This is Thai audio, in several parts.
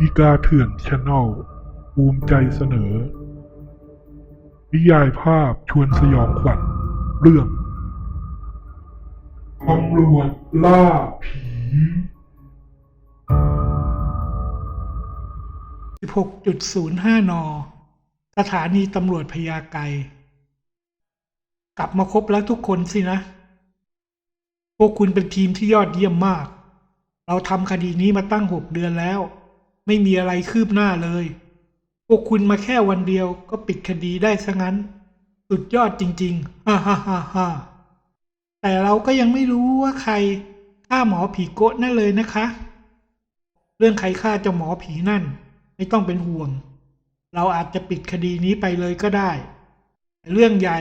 อีกาเถื่อนชแนลภูมิใจเสนอ นิยายภาพชวนสยองขวัญเรื่องตำรวจล่าผี16.05 น สถานีตำรวจพญาไกกลับมาครบแล้วทุกคนสินะ พวกคุณเป็นทีมที่ยอดเยี่ยมมาก เราทำคดีนี้มาตั้งหกเดือนแล้ว ไม่มีอะไรคืบหน้าเลย พวกคุณมาแค่วันเดียวก็ปิดคดีได้ซะงั้น สุดยอดจริง ๆ ฮ่าฮ่าฮ่าฮ่าแต่เราก็ยังไม่รู้ว่าใครฆ่าหมอผีโกะนั่นเลยนะคะ เรื่องใครฆ่าเจ้าหมอผีนั่น ไม่ต้องเป็นห่วง เราอาจจะปิดคดีนี้ไปเลยก็ได้ เรื่องใหญ่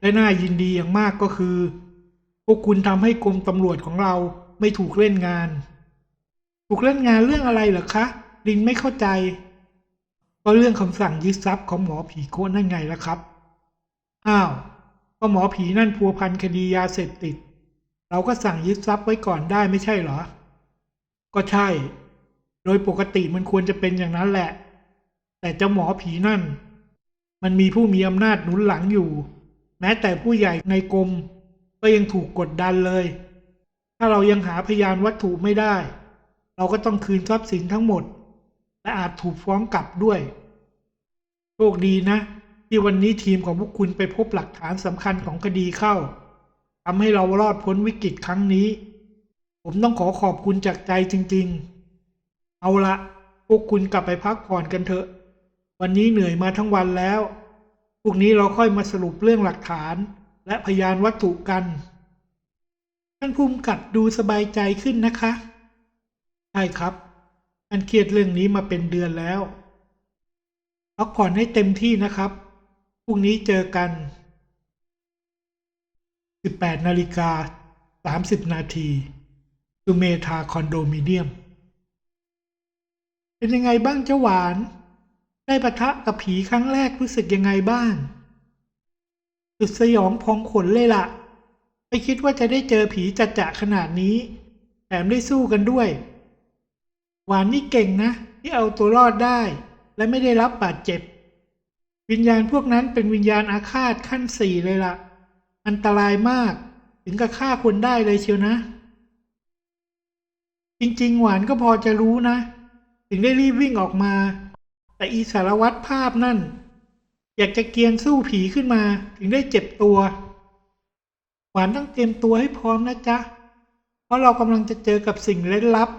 และน่ายินดีอย่างมากก็คือ พวกคุณทำให้กรมตำรวจของเราไม่ถูกเล่นงาน ถูกเล่นงานเรื่องอะไรเหรอคะ ลินไม่เข้าใจก็เรื่องคำสั่งยึดทรัพย์ของหมอผีโคนั่นไงล่ะครับ อ้าว ก็หมอผีนั่นพัวพันคดียาเสพติด เราก็สั่งยึดทรัพย์ไว้ก่อนได้ไม่ใช่เหรอ ก็ใช่ โดยปกติมันควรจะเป็นอย่างนั้นแหละ แต่เจ้าหมอผีนั่น มันมีผู้มีอำนาจหนุนหลังอยู่ แม้แต่ผู้ใหญ่ในกรมก็ยังถูกกดดันเลย ถ้าเรายังหาพยานวัตถุไม่ได้ เราก็ต้องคืนทรัพย์สินทั้งหมด และอาจถูกฟ้องกลับด้วย โชคดีนะ ที่วันนี้ทีมของพวกคุณไปพบหลักฐานสำคัญของคดีเข้าทำให้เรารอดพ้นวิกฤตครั้งนี้ ผมต้องขอขอบคุณจากใจจริง ๆ เอาละพวกคุณกลับไปพักผ่อนกันเถอะ วันนี้เหนื่อยมาทั้งวันแล้วพรุ่งนี้เราค่อยมาสรุปเรื่องหลักฐานและพยานวัตถุกัน ท่านภูมิกับดูสบายใจขึ้นนะคะ ใช่ครับ อันเครียดเรื่องนี้มาเป็นเดือนแล้วพักผ่อนให้เต็มที่นะครับ พรุ่งนี้เจอกัน 18นาฬิกา30 นาทีสุเมธาคอนโดมิเนียม เป็นยังไงบ้างเจ้าหวาน ได้ปะทะกับผีครั้งแรกรู้สึกยังไงบ้างสุดสยองพองขนเลยล่ะ ไม่คิดว่าจะได้เจอผีจัดจะขนาดนี้ แถมได้สู้กันด้วย หวานนี่เก่งนะ ที่เอาตัวรอดได้ และไม่ได้รับบาดเจ็บ วิญญาณพวกนั้นเป็นวิญญาณอาฆาตขั้นสี่เลยล่ะ อันตรายมาก ถึงกับฆ่าคนได้เลยเชียวนะ จริงๆ หวานก็พอจะรู้นะ ถึงได้รีบวิ่งออกมา แต่อีสารวัตรภาพนั่น อยากจะเกียนสู้ผีขึ้นมา ถึงได้เจ็บตัว หวานต้องเตรียมตัวให้พร้อมนะจ๊ะ เพราะเรากำลังจะเจอกับสิ่งเร้นลับ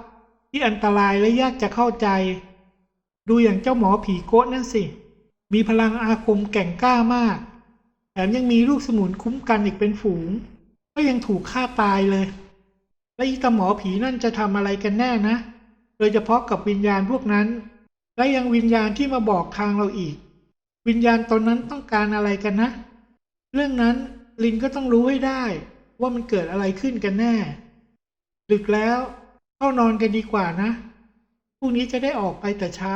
ที่อันตรายและยากจะเข้าใจ ดูอย่างเจ้าหมอผีโกะนั่นสิ มีพลังอาคมแก่งกล้ามาก แถมยังมีลูกสมุนคุ้มกันอีกเป็นฝูง ก็ยังถูกฆ่าตายเลย และอีตาหมอผีนั่นจะทำอะไรกันแน่นะ โดยเฉพาะกับวิญญาณพวกนั้น และยังวิญญาณที่มาบอกทางเราอีก วิญญาณตอนนั้นต้องการอะไรกันนะ เรื่องนั้นลินก็ต้องรู้ให้ได้ว่ามันเกิดอะไรขึ้นกันแน่ ดึกแล้ว เข้านอนกันดีกว่านะพรุ่งนี้จะได้ออกไปแต่เช้า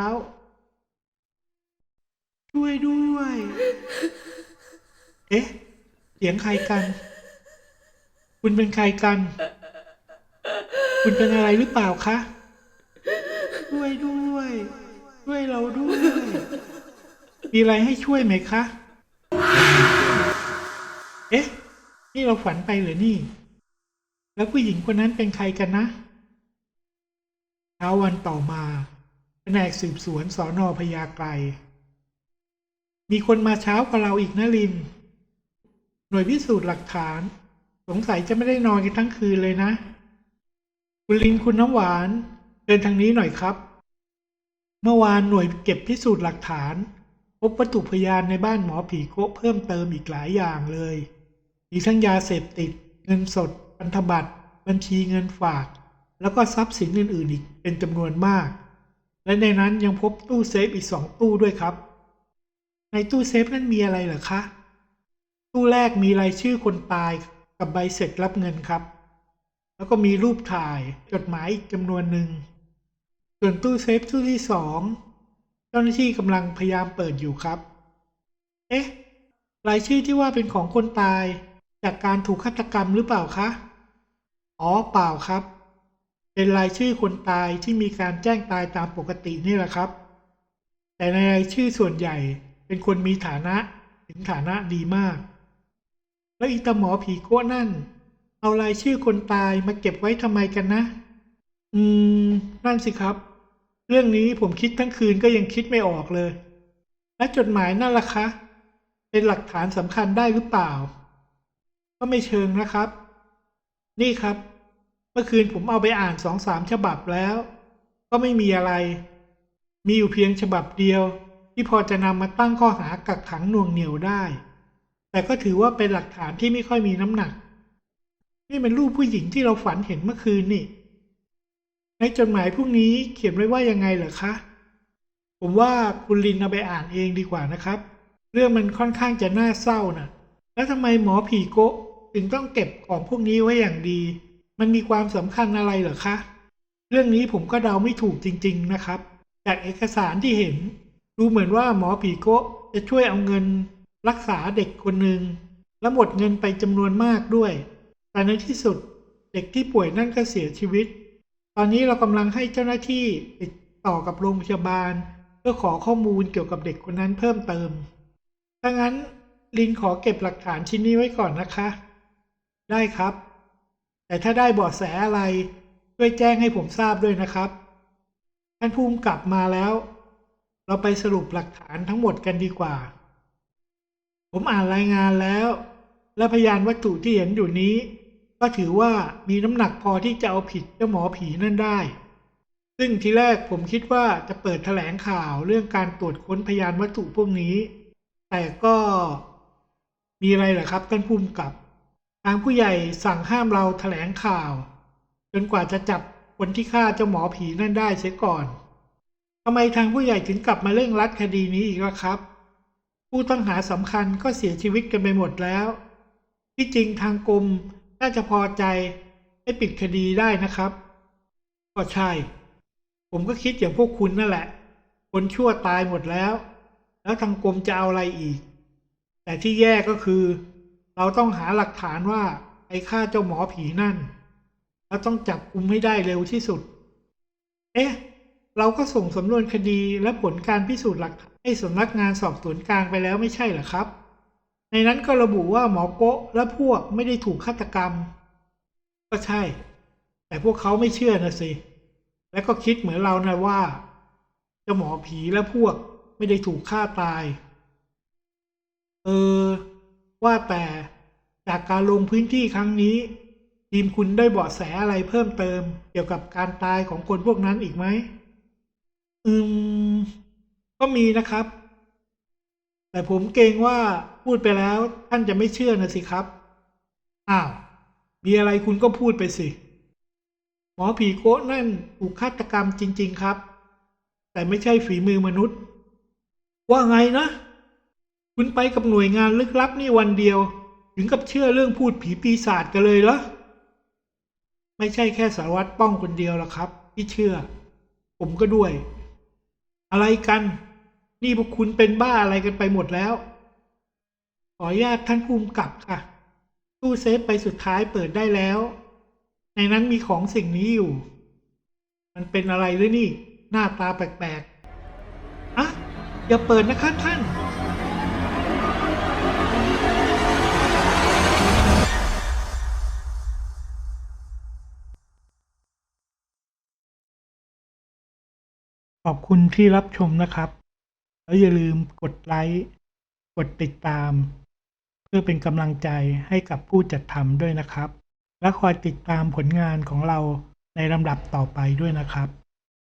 ช่วยด้วย เอ๊ะ เสียงใครกัน คุณเป็นใครกัน คุณเป็นอะไรหรือเปล่าคะ ช่วยด้วย ช่วยเราด้วย มีอะไรให้ช่วยไหมคะ เอ๊ะ นี่เราฝันไปหรือนี่ แล้วผู้หญิงคนนั้นเป็นใครกันนะ ช้าวันต่อมาแผนกสืบสวนสอนอพญาไกรมีคนมาเช้ากว่าเราอีกนะลิน หน่วยพิสูจน์หลักฐาน สงสัยจะไม่ได้นอนกันทั้งคืนเลยนะ คุณลินคุณน้ำหวานเดินทางนี้หน่อยครับ เมื่อวานหน่วยเก็บพิสูจน์หลักฐาน พบวัตถุพยานในบ้านหมอผีโกะเพิ่มเติมอีกหลายอย่างเลย มีทั้งยาเสพติด เงินสดพันธบัตร บัญชีเงินฝาก แล้วก็ทรัพย์สินอื่นๆอีกเป็นจำนวนมาก และในนั้นยังพบตู้เซฟอีกสองตู้ด้วยครับ ในตู้เซฟนั้นมีอะไรเหรอคะ ตู้แรกมีรายชื่อคนตายกับใบเสร็จรับเงินครับ แล้วก็มีรูปถ่ายจดหมายอีกจำนวนหนึ่ง ส่วนตู้เซฟตู้ที่สองเจ้าหน้าที่กำลังพยายามเปิดอยู่ครับ เอ๊ะ รายชื่อที่ว่าเป็นของคนตายจากการถูกฆาตกรรมหรือเปล่าคะ อ๋อเปล่าครับ เป็นรายชื่อคนตายที่มีการแจ้งตายตามปกตินี่แหละครับ แต่ในรายชื่อส่วนใหญ่เป็นคนมีฐานะถึงฐานะดีมาก แล้วอีตาหมอผีโก้นั่น เอารายชื่อคนตายมาเก็บไว้ทำไมกันนะ อืม นั่นสิครับ เรื่องนี้ผมคิดทั้งคืนก็ยังคิดไม่ออกเลย และจดหมายนั่นล่ะคะ เป็นหลักฐานสำคัญได้หรือเปล่า ก็ไม่เชิงนะครับ นี่ครับ เมื่อคืนผมเอาไปอ่านสองสามฉบับแล้ว ก็ไม่มีอะไร มีอยู่เพียงฉบับเดียว ที่พอจะนำมาตั้งข้อหากักขังหน่วงเหนียวได้ แต่ก็ถือว่าเป็นหลักฐานที่ไม่ค่อยมีน้ำหนัก นี่เป็นรูปผู้หญิงที่เราฝันเห็นเมื่อคืนนี่ ในจดหมายพวกนี้เขียนไว้ว่ายังไงเหรอคะ ผมว่าคุณลินเอาไปอ่านเองดีกว่านะครับ เรื่องมันค่อนข้างจะน่าเศร้านะแล้วทำไมหมอผีโกะถึงต้องเก็บของพวกนี้ไว้อย่างดี มันมีความสำคัญอะไรเหรอคะ เรื่องนี้ผมก็เดาไม่ถูกจริง ๆนะครับ จากเอกสารที่เห็น ดูเหมือนว่าหมอผีโกะจะช่วยเอาเงินรักษาเด็กคนหนึ่งและหมดเงินไปจำนวนมากด้วย แต่ในที่สุดเด็กที่ป่วยนั่นก็เสียชีวิต ตอนนี้เรากำลังให้เจ้าหน้าที่ติดต่อกับโรงพยาบาล เพื่อขอข้อมูลเกี่ยวกับเด็กคนนั้นเพิ่มเติม ถ้างั้นลินขอเก็บหลักฐานชิ้นนี้ไว้ก่อนนะคะ ได้ครับ แต่ถ้าได้เบาะแสอะไร ช่วยแจ้งให้ผมทราบด้วยนะครับ ท่านภูมิกลับมาแล้ว เราไปสรุปหลักฐานทั้งหมดกันดีกว่า ผมอ่านรายงานแล้ว และพยานวัตถุที่เห็นอยู่นี้ ก็ถือว่ามีน้ำหนักพอที่จะเอาผิดเจ้าหมอผีนั่นได้ ซึ่งทีแรกผมคิดว่าจะเปิดแถลงข่าวเรื่องการตรวจค้นพยานวัตถุพวกนี้ แต่ก็มีอะไรเหรอครับท่านภูมิกับ ทางผู้ใหญ่สั่งห้ามเราแถลงข่าว จนกว่าจะจับคนที่ฆ่าเจ้าหมอผีนั่นได้เสียก่อนทำไมทางผู้ใหญ่ถึงกลับมาเร่งรัดคดีนี้อีกล่ะครับ ผู้ต้องหาสำคัญก็เสียชีวิตกันไปหมดแล้ว ที่จริงทางกรมน่าจะพอใจให้ปิดคดีได้นะครับ ก็ใช่ ผมก็คิดอย่างพวกคุณนั่นแหละ คนชั่วตายหมดแล้ว แล้วทางกรมจะเอาอะไรอีก แต่ที่แย่ก็คือ เราต้องหาหลักฐานว่าไอ้ฆ่าเจ้าหมอผีนั่น แล้วต้องจับกุมให้ได้เร็วที่สุด เอ๊ะ เราก็ส่งสำนวนคดีและผลการพิสูจน์หลักฐานให้สำนักงานสอบสวนกลางไปแล้วไม่ใช่เหรอครับ ในนั้นก็ระบุว่าหมอโกะและพวกไม่ได้ถูกฆาตกรรม ก็ใช่ แต่พวกเขาไม่เชื่อนะสิ และก็คิดเหมือนเรานะว่าเจ้าหมอผีและพวกไม่ได้ถูกฆ่าตาย เออ ว่าแต่จากการลงพื้นที่ครั้งนี้ ทีมคุณได้เบาะแสอะไรเพิ่มเติม เกี่ยวกับการตายของคนพวกนั้นอีกไหม อืม ก็มีนะครับ แต่ผมเกรงว่าพูดไปแล้วท่านจะไม่เชื่อนะสิครับ อ้าว มีอะไรคุณก็พูดไปสิ หมอผีโกะนั่นถูกฆาตกรรมจริง ๆ ครับ แต่ไม่ใช่ฝีมือมนุษย์ ว่าไงนะ คุณไปกับหน่วยงานลึกลับนี่วันเดียว ถึงกับเชื่อเรื่องพูดผีปีศาจกันเลยเหรอ ไม่ใช่แค่สารวัตรป้องคนเดียวหรอกครับ ที่เชื่อ ผมก็ด้วย อะไรกัน นี่พวกคุณเป็นบ้าอะไรกันไปหมดแล้ว ขออนุญาตท่านภูมิกับค่ะ ตู้เซฟไปสุดท้ายเปิดได้แล้ว ในนั้นมีของสิ่งนี้อยู่ มันเป็นอะไรหรือนี่ หน้าตาแปลกๆอะอย่าเปิดนะคะท่าน ขอบคุณที่รับชมนะครับ แล้วอย่าลืมกดไลค์ กดติดตาม เพื่อเป็นกำลังใจให้กับผู้จัดทำด้วยนะครับ และคอยติดตามผลงานของเราในลำดับต่อไปด้วยนะครับ